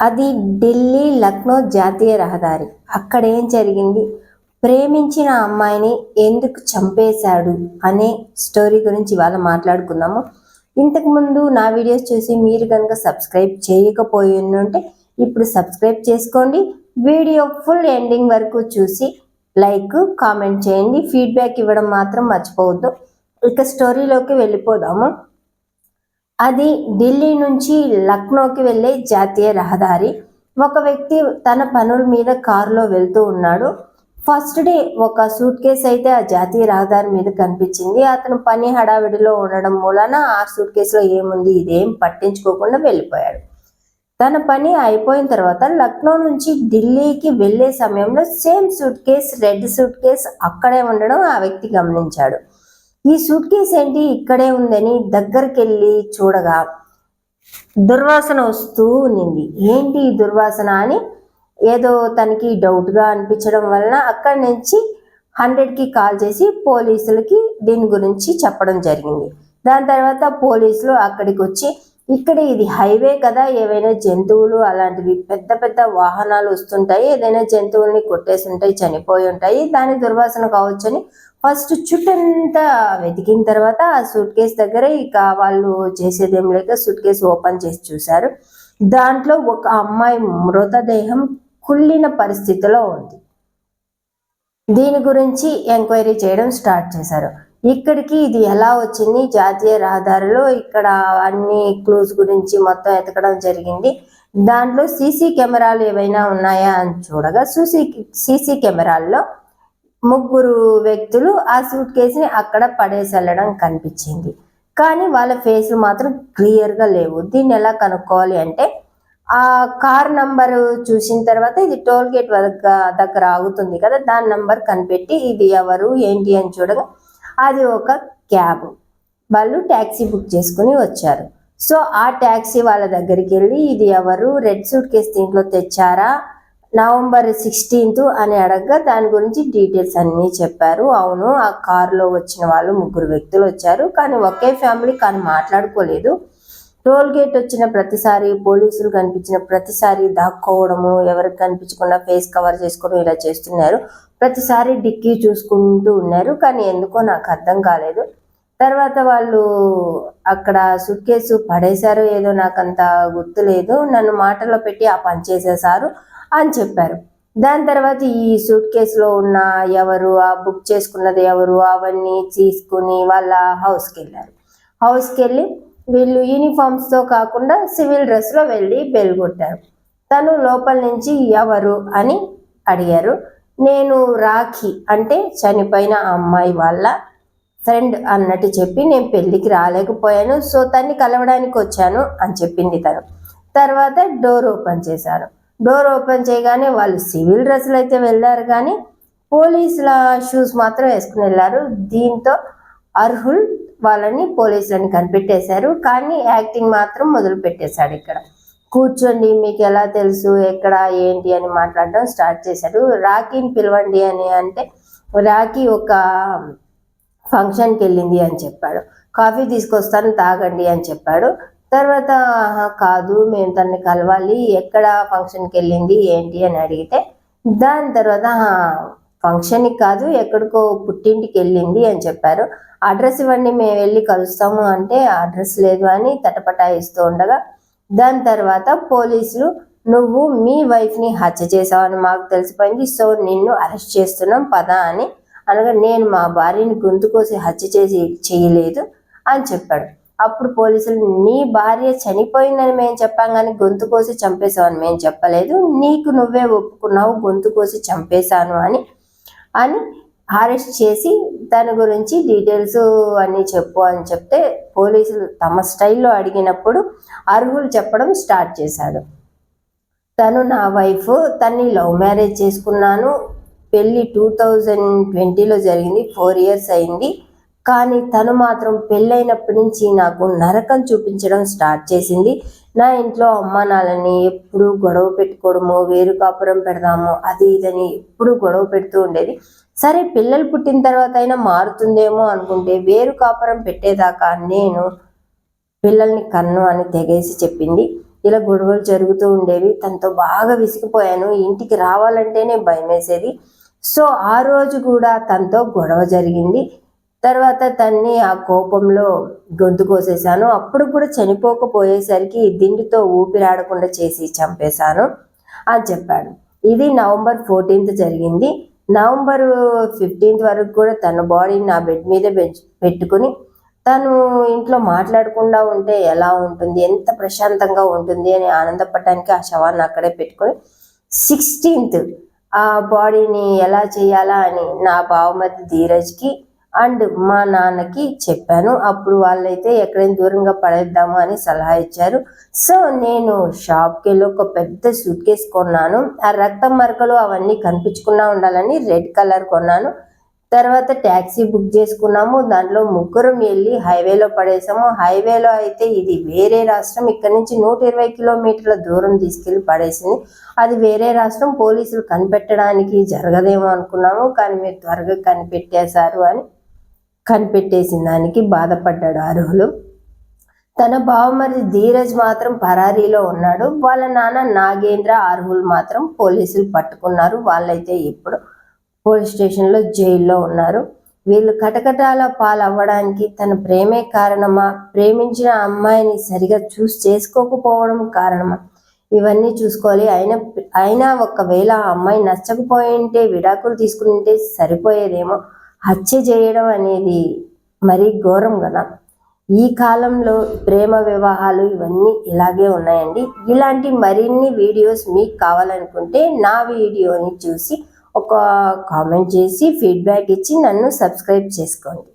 అది ఢిల్లీ లక్నో జాతీయ రహదారి. అక్కడ ఏం జరిగింది? ప్రేమించిన అమ్మాయిని ఎందుకు చంపేశాడు అనే స్టోరీ గురించి ఇవాళ మాట్లాడుకుందాము. ఇంతకుముందు నా వీడియోస్ చూసి మీరు కనుక సబ్స్క్రైబ్ చేయకపోయి ఉంటే ఇప్పుడు సబ్స్క్రైబ్ చేసుకోండి. వీడియో ఫుల్ ఎండింగ్ వరకు చూసి లైక్ కామెంట్ చేయండి. ఫీడ్బ్యాక్ ఇవ్వడం మాత్రం మర్చిపోవద్దు. ఇక స్టోరీలోకి వెళ్ళిపోదాము. అది ఢిల్లీ నుంచి లక్నోకి వెళ్ళే జాతీయ రహదారి. ఒక వ్యక్తి తన పనుల మీద కారులో వెళ్తూ ఉన్నాడు. ఫస్ట్ డే ఒక సూట్ కేసు అయితే ఆ జాతీయ రహదారి మీద కనిపించింది. అతను పని హడావిడిలో ఉండడం మూలన ఆ సూట్ కేసులో ఏముంది ఇదేం పట్టించుకోకుండా వెళ్ళిపోయాడు. తన పని అయిపోయిన తర్వాత లక్నో నుంచి ఢిల్లీకి వెళ్ళే సమయంలో same suitcase red suitcase అక్కడే ఉండడం ఆ వ్యక్తి గమనించాడు. ఈ సూట్ కేసు ఏంటి? ఇక్కడే ఉందని దగ్గరికి వెళ్ళి చూడగా దుర్వాసన వస్తూ ఉన్నింది. ఏంటి ఈ దుర్వాసన అని ఏదో తనకి డౌట్గా అనిపించడం వలన అక్కడి నుంచి హండ్రెడ్కి కాల్ చేసి పోలీసులకి దీని గురించి చెప్పడం జరిగింది. దాని తర్వాత పోలీసులు అక్కడికి వచ్చి ఇక్కడ ఇది హైవే కదా ఏవైనా జంతువులు అలాంటివి పెద్ద పెద్ద వాహనాలు వస్తుంటాయి ఏదైనా జంతువుల్ని కొట్టేసి ఉంటాయి చనిపోయి ఉంటాయి దాని దుర్వాసన కావచ్చని ఫస్ట్ చుట్టంతా వెతికిన తర్వాత ఆ సూట్ కేస్ దగ్గర ఇక వాళ్ళు చేసేదేం లేక సూట్ కేసు ఓపెన్ చేసి చూశారు. దాంట్లో ఒక అమ్మాయి మృతదేహం కుళ్ళిన పరిస్థితిలో ఉంది. దీని గురించి ఎంక్వైరీ చేయడం స్టార్ట్ చేశారు. ఇక్కడికి ఇది ఎలా వచ్చింది? జాతీయ రహదారిలో ఇక్కడ అన్ని క్లూస్ గురించి మొత్తం ఎతకడం జరిగింది. దాంట్లో సీసీ కెమెరాలు ఏవైనా ఉన్నాయా అని చూడగా సూసీ సీసీ కెమెరాల్లో ముగ్గురు వ్యక్తులు ఆ సూట్ కేసుని అక్కడ పడేసెళ్ళడం కనిపించింది. కానీ వాళ్ళ ఫేస్లు మాత్రం క్లియర్గా లేవు. దీన్ని ఎలా కనుక్కోవాలి అంటే ఆ కార్ నంబరు చూసిన తర్వాత ఇది టోల్ గేట్ దగ్గర దగ్గర ఆగుతుంది కదా దాని నంబర్ కనిపెట్టి ఇది ఎవరు ఏంటి అని చూడగా అది ఒక క్యాబ్. వాళ్ళు ట్యాక్సీ బుక్ చేసుకుని వచ్చారు. సో ఆ ట్యాక్సీ వాళ్ళ దగ్గరికి వెళ్ళి ఇది ఎవరు? రెడ్ సూట్ కేసు దీంట్లో తెచ్చారా? నవంబర్ సిక్స్టీన్త్ అని అడగగా దాని గురించి డీటెయిల్స్ అన్నీ చెప్పారు. అవును ఆ కారులో వచ్చిన వాళ్ళు ముగ్గురు వ్యక్తులు వచ్చారు. కానీ ఒకే ఫ్యామిలీ కానీ మాట్లాడుకోలేదు. టోల్ గేట్ వచ్చిన ప్రతిసారి పోలీసులు కనిపించిన ప్రతిసారి దాక్కోవడము ఎవరికి కనిపించకుండా ఫేస్ కవర్ చేసుకోవడం ఇలా చేస్తున్నారు. ప్రతిసారి డిక్కీ చూసుకుంటూ ఉన్నారు కానీ ఎందుకో నాకు అర్థం కాలేదు. తర్వాత వాళ్ళు అక్కడ సుట్ కేసు పడేశారో ఏదో నాకు అంత గుర్తులేదు నన్ను మాటలో పెట్టి ఆ పని చేసేసారు అని చెప్పారు. దాని తర్వాత ఈ సూట్ కేసులో ఉన్న ఎవరు ఆ బుక్ చేసుకున్నది ఎవరు అవన్నీ తీసుకుని వాళ్ళ హౌస్కి వెళ్ళారు హౌస్కి వెళ్ళి వీళ్ళు యూనిఫామ్స్తో కాకుండా సివిల్ డ్రెస్లో వెళ్ళి బెల్ కొట్టారు. తను లోపల నుంచి ఎవరు అని అడిగారు. నేను రాఖీ అంటే చనిపోయిన అమ్మాయి వాళ్ళ ఫ్రెండ్ అన్నట్టు చెప్పి నేను పెళ్ళికి రాలేకపోయాను. సో తన్ని కలవడానికి వచ్చాను అని చెప్పింది తను. తర్వాత డోర్ ఓపెన్ చేశారు డోర్ ఓపెన్ చేయగానే వాళ్ళు సివిల్ డ్రెస్సులు అయితే వెళ్ళారు కానీ పోలీసుల షూస్ మాత్రం వేసుకుని వెళ్ళారు. దీంతో అర్హుల్ వాళ్ళని పోలీసులని కనిపెట్టేశారు. కానీ యాక్టింగ్ మాత్రం మొదలు పెట్టేశాడు ఇక్కడ. కూర్చోండి మీకు ఎలా తెలుసు ఎక్కడ ఏంటి అని మాట్లాడడం స్టార్ట్ చేశాడు. రాఖీని పిలవండి అని అంటే రాఖీ ఒక ఫంక్షన్కి వెళ్ళింది అని చెప్పాడు. కాఫీ తీసుకొస్తాను తాగండి అని చెప్పాడు. తర్వాత కాదు మేము తనని కలవాలి ఎక్కడ ఫంక్షన్కి వెళ్ళింది ఏంటి అని అడిగితే దాని తర్వాత ఫంక్షన్కి కాదు ఎక్కడికో పుట్టింటికి వెళ్ళింది అని చెప్పారు. అడ్రస్ ఇవ్వండి మేము వెళ్ళి కలుస్తాము అంటే అడ్రస్ లేదు అని తటపటాయిస్తూ ఉండగా దాని తర్వాత పోలీసులు నువ్వు మీ వైఫ్ని హత్య చేసావని మాకు తెలిసిపోయింది సో నిన్ను అరెస్ట్ చేస్తున్నాం పదా అని. అనగా నేను మా భార్యని గొంతు కోసి హత్య చేసి చేయలేదు అని చెప్పాడు. అప్పుడు పోలీసులు నీ భార్య చనిపోయిందని మేము చెప్పాం కానీ గొంతు కోసి చంపేశావని మేము చెప్పలేదు నీకు నువ్వే ఒప్పుకున్నావు గొంతు కోసి చంపేశాను అని. అని అరెస్ట్ చేసి దాని గురించి డీటెయిల్స్ అన్నీ చెప్పు అని చెప్తే పోలీసులు తమ స్టైల్లో అడిగినప్పుడు అర్హులు చెప్పడం స్టార్ట్ చేశాడు. తను నా వైఫ్ తన్ని లవ్ మ్యారేజ్ చేసుకున్నాను. పెళ్ళి టూ థౌజండ్ ట్వంటీలో జరిగింది ఫోర్ ఇయర్స్ అయింది. కానీ తను మాత్రం పెళ్ళైనప్పటి నుంచి నాకు నరకం చూపించడం స్టార్ట్ చేసింది. నా ఇంట్లో అమ్మ నాన్నని ఎప్పుడు గొడవ పెట్టుకోవడము వేరు కాపురం పెడదాము అది ఇదని ఎప్పుడు గొడవ పెడుతూ ఉండేది. సరే పిల్లలు పుట్టిన తర్వాత అయినా మారుతుందేమో అనుకుంటే వేరు కాపురం పెట్టేదాకా నేను పిల్లల్ని కన్ను అని తెగేసి చెప్పింది. ఇలా గొడవలు జరుగుతూ ఉండేవి. తనతో బాగా విసిగిపోయాను. ఇంటికి రావాలంటేనే భయం వేసేది సో ఆ రోజు కూడా తనతో గొడవ జరిగింది. తర్వాత తన్ని ఆ కోపంలో గొంతు కోసేశాను. అప్పుడు కూడా చనిపోకపోయేసరికి దిండుతో ఊపిరాడకుండా చేసి చంపేశాను అని చెప్పాడు. ఇది నవంబర్ ఫోర్టీన్త్ జరిగింది. నవంబర్ ఫిఫ్టీన్త్ వరకు కూడా తన బాడీని నా బెడ్ మీద పెట్టుకుని తను ఇంట్లో మాట్లాడకుండా ఉంటే ఎలా ఉంటుంది ఎంత ప్రశాంతంగా ఉంటుంది అని ఆనందపడటానికి ఆ శవాన్ని అక్కడే పెట్టుకొని సిక్స్టీన్త్ ఆ బాడీని ఎలా చేయాలా అని నా బావమతి ధీరజ్కి అండ్ మా నాన్నకి చెప్పాను. అప్పుడు వాళ్ళైతే ఎక్కడైనా దూరంగా పడేద్దాము అని సలహా ఇచ్చారు. సో నేను షాప్కి వెళ్ళి ఒక పెద్ద సూట్ కేసు కొన్నాను. ఆ రక్తం మరకలు అవన్నీ కనిపించకుండా ఉండాలని రెడ్ కలర్ కొన్నాను. తర్వాత ట్యాక్సీ బుక్ చేసుకున్నాము. దాంట్లో ముగ్గురం వెళ్ళి హైవేలో పడేసాము. హైవేలో అయితే ఇది వేరే రాష్ట్రం. ఇక్కడ నుంచి నూట ఇరవై కిలోమీటర్ల దూరం తీసుకెళ్ళి పడేసింది. అది వేరే రాష్ట్రం. పోలీసులు కనిపెట్టడానికి జరగదేమో అనుకున్నాము. కానీ మీరు త్వరగా కనిపెట్టేశారు అని కనిపెట్టేసిన దానికి బాధపడ్డాడు అర్హులు. తన బావమరిది ధీరజ్ మాత్రం పరారీలో ఉన్నాడు. వాళ్ళ నాన్న నాగేంద్ర అర్హులు మాత్రం పోలీసులు పట్టుకున్నారు. వాళ్ళైతే ఇప్పుడు పోలీస్ స్టేషన్లో జైల్లో ఉన్నారు. వీళ్ళు కటకటాల పాలవ్వడానికి తన ప్రేమే కారణమా? ప్రేమించిన అమ్మాయిని సరిగా చూస్ చేసుకోకపోవడం కారణమా? ఇవన్నీ చూసుకోవాలి. అయినా అయినా ఒకవేళ ఆ అమ్మాయి నచ్చకపోయి ఉంటే విడాకులు తీసుకుని ఉంటే సరిపోయేదేమో? హత్య చేయడం అనేది మరీ ఘోరం కదా? ఈ కాలంలో ప్రేమ వివాహాలు ఇవన్నీ ఇలాగే ఉన్నాయండి. ఇలాంటి మరిన్ని వీడియోస్ మీకు కావాలనుకుంటే నా వీడియోని చూసి ఒక కామెంట్ చేసి ఫీడ్బ్యాక్ ఇచ్చి నన్ను సబ్స్క్రైబ్ చేసుకోండి.